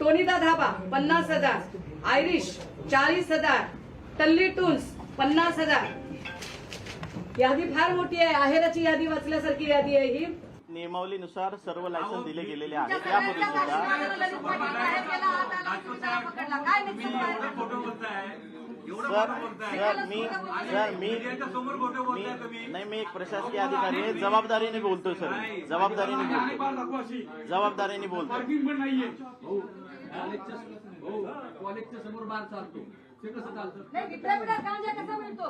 टोनिदा धाबा पन्नास हजार. आयरिश चाळीस हजार. टल्ली टून्स पन्नास हजार. यादी फार मोठी आहे आहेराची यादी वाचल्यासारखी यादी आहे ही. नियमावलीनुसार सर्व लायसन दिले गेलेले आहेत. यापूर्वी सुद्धा सर सर मी सर मी नाही मी एक प्रशासकीय अधिकारी आहे. जबाबदारीने बोलतोय सर. मी. जबाबदारीने बोलतोय. जबाबदारीने बोलतोय. पार्किंग पण नाहीये. कॉलेजच्या कॉलेजच्या समोर बार चालतो. ते कसं चालतं? नाही विद्यापीठात गांजा कसा मिळतो?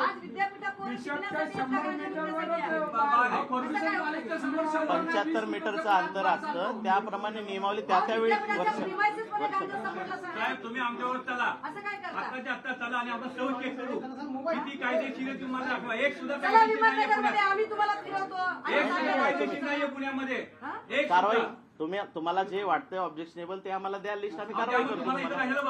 आज विद्यापीठात शंभर मीटरवरच बाबा, परमिशन कॉलेजच्या समोर शंभर नाही, पंच्याहत्तर वीस मीटरचं अंतर असतं. त्याप्रमाणे नियमावली त्या त्यावेळी वर्ष साहेब तुम्ही आमच्यावर चला. असं काय करता? आत्ताच्या आत्ता चला आणि आपण सहज चेक करू किती कायदेशीर आहे तुम्हाला दाखवा. एक सुद्धा चला कायदेशीर नाहीये विमाननगरमध्ये पुण्यात. आम्ही तुम्हाला फिरवतो. आणि एक सुद्धा सांगायला कायदेशीर नाहीये पुण्यामध्ये. हा? एक कारवाई सुद्धा. तुम्ही तुम्हाला जे वाटतंय ऑब्जेक्शनेबल ते आम्हाला द्या. लिस्ट आम्ही कारवाई आम्ही करतो तुम्हाला इथं तुम्हाला. कशाला